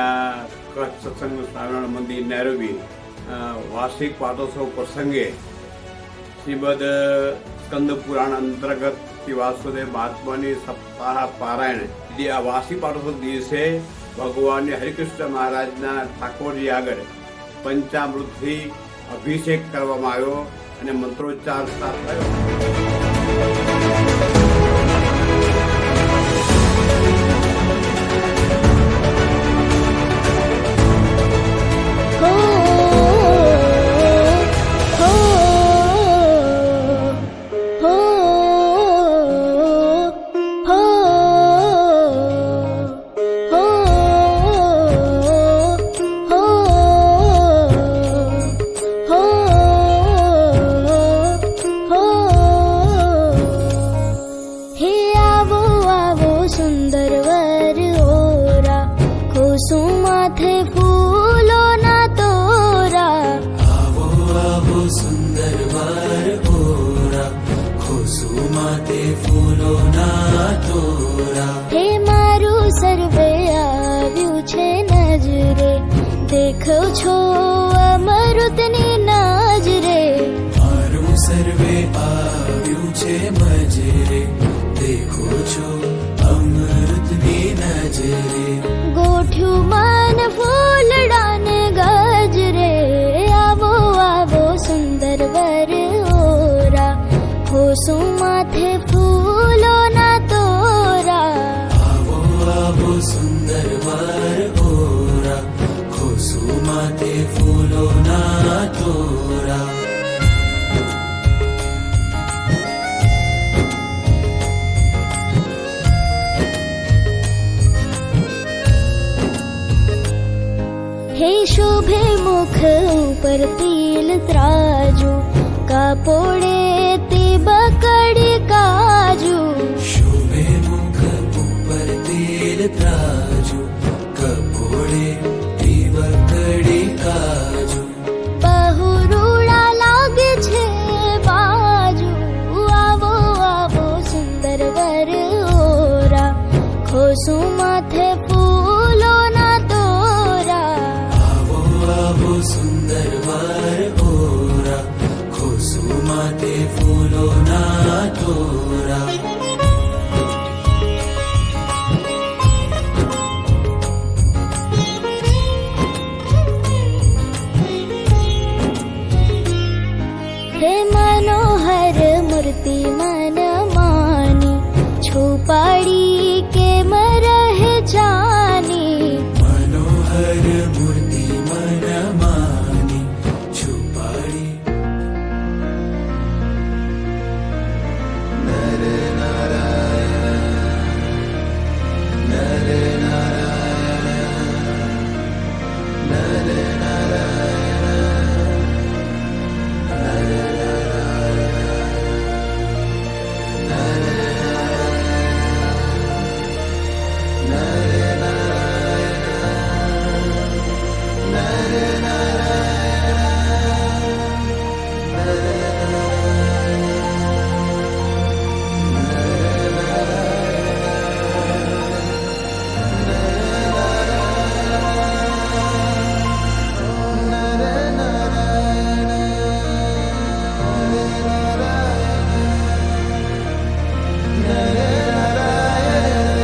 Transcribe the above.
Kenya Kutch સત્સંગ સ્વામિનારાયણ મંદિર Nairobi વાર્ષિક પાટોત્સવ પ્રસંગે શ્રીમદ સ્કંદ પુરાણ અંતર્ગત શ્રી વાસુદેવ મહાત્માની સપ્તાહ પારાયણ. જે આ વાર્ષિક પાટોત્સવ દિવસે ભગવાન હરિકૃષ્ણ મહારાજના ઠાકોરજી આગળ પંચામૃતથી અભિષેક કરવામાં આવ્યો અને મંત્રોચ્ચાર થયો. સુંદર વાર ઓરા ખુશુ માતે ફૂલોના તોરા હે મારું સર્વે આવ્યું છે નજરે દેખો છો અમૃતની નજરે મારું સર્વે આવ્યું છે મજરે દેખો છો અમૃતની નજરે সুমাথে ফুলো না তোরা। আবো আবো সুন্দর বার ভোরা খুসুমাতে ফুলো না তোরা। हे शोभे मुख ऊपर तिल त्राजो कापोड़े terjebak